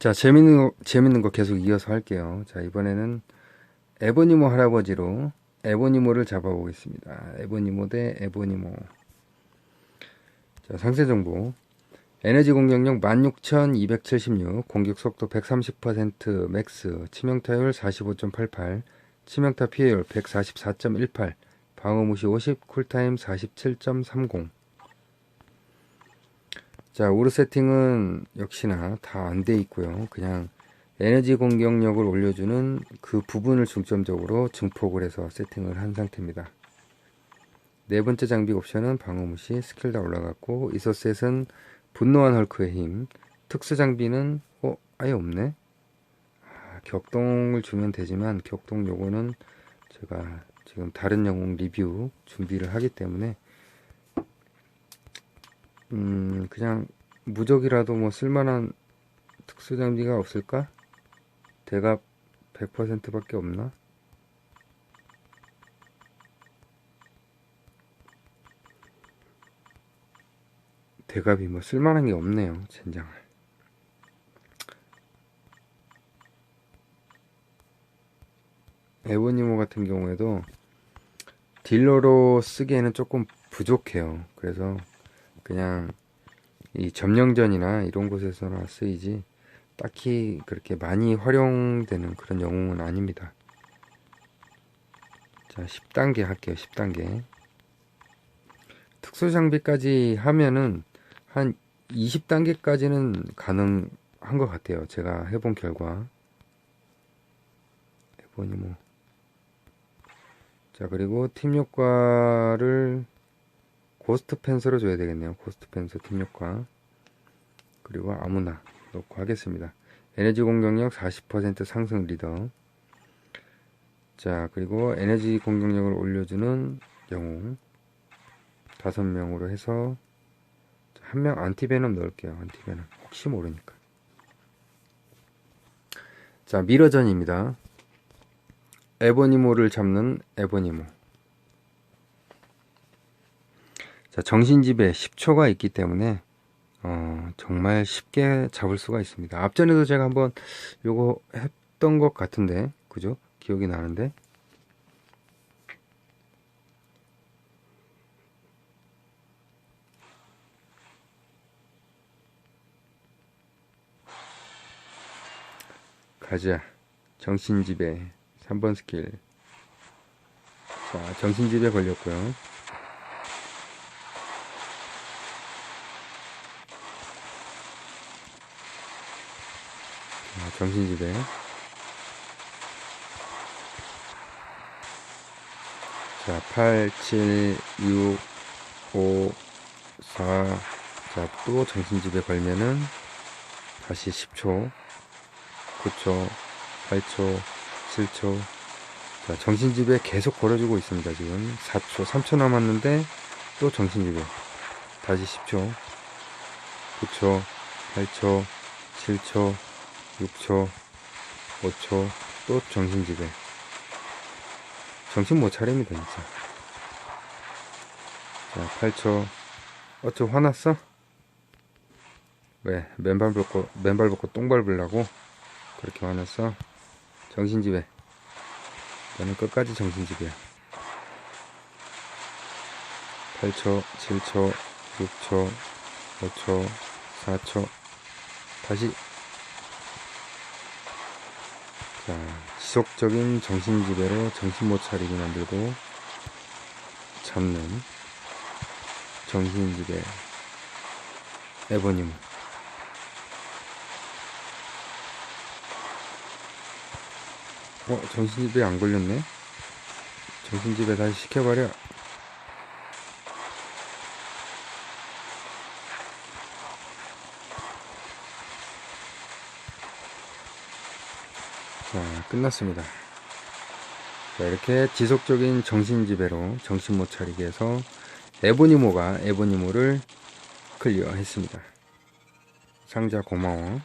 자, 재밌는 거, 재밌는 거 계속 이어서 할게요. 자, 이번에는 에보니모 할아버지로 에보니모를 잡아보겠습니다. 에보니모 대 에보니모. 자, 상세 정보. 에너지 공격력 16,276, 공격 속도 130% 맥스, 치명타율 45.88, 치명타 피해율 144.18, 방어 무시 50, 쿨타임 47.30. 자, 오르 세팅은 역시나 다 안 돼 있고요. 그냥 에너지 공격력을 올려주는 그 부분을 중점적으로 증폭을 해서 세팅을 한 상태입니다. 네 번째 장비 옵션은 방어 무시, 스킬 다 올라갔고, 이소셋은 분노한 헐크의 힘, 특수 장비는, 어, 아예 없네? 아, 격동을 주면 되지만, 격동 요거는 제가 지금 다른 영웅 리뷰 준비를 하기 때문에, 음, 그냥 무적이라도 뭐 쓸만한 특수 장비가 없을까? 대갑 100%밖에 없나? 대갑이 뭐 쓸만한 게 없네요, 젠장을. 에버니모 같은 경우에도 딜러로 쓰기에는 조금 부족해요. 그래서 그냥 이 점령전이나 이런 곳에서나 쓰이지 딱히 그렇게 많이 활용되는 그런 영웅은 아닙니다. 자, 10단계 할게요. 10단계. 특수 장비까지 하면은 한 20단계까지는 가능한 것 같아요. 제가 해본 결과. 해보니 뭐. 자, 그리고 팀 효과를 고스트 펜서로 줘야 되겠네요. 고스트 펜서 팀 효과. 그리고 아무나 넣고 하겠습니다. 에너지 공격력 40% 상승 리더. 자, 그리고 에너지 공격력을 올려주는 영웅. 다섯 명으로 해서 한 명 안티베넘 넣을게요. 안티베넘. 혹시 모르니까. 자, 미러전입니다. 에보니모를 잡는 에보니모. 자, 정신집에 10초가 있기 때문에 어, 정말 쉽게 잡을 수가 있습니다. 앞전에도 제가 한번 요거 했던 것 같은데, 그죠? 기억이 나는데. 가자. 정신지배 3번 스킬. 자, 정신지배 걸렸고요. 자, 정신지배. 자, 8, 7, 6, 5, 4. 자, 또 정신지배 걸면은 다시 10초. 9초, 8초, 7초. 자, 정신지배 계속 걸어주고 있습니다, 지금. 4초, 3초 남았는데, 또 정신지배. 다시 10초, 9초, 8초, 7초, 6초, 5초, 또 정신지배. 정신 못 차립니다, 진짜. 자, 8초. 어, 저 화났어? 왜? 맨발 벗고, 맨발 벗고 똥 밟으려고? 그렇게 화났어? 정신지배. 너는 끝까지 정신지배야. 8초, 7초, 6초, 5초, 4초. 다시. 자, 지속적인 정신지배로 정신 못 차리게 만들고 잡는 정신지배 에버님. 어, 정신집에 안 걸렸네? 정신집에 다시 시켜버려. 자, 끝났습니다. 자, 이렇게 지속적인 정신지배로 정신 못 차리게 해서 에보니모가 에보니모를 클리어 했습니다. 상자 고마워.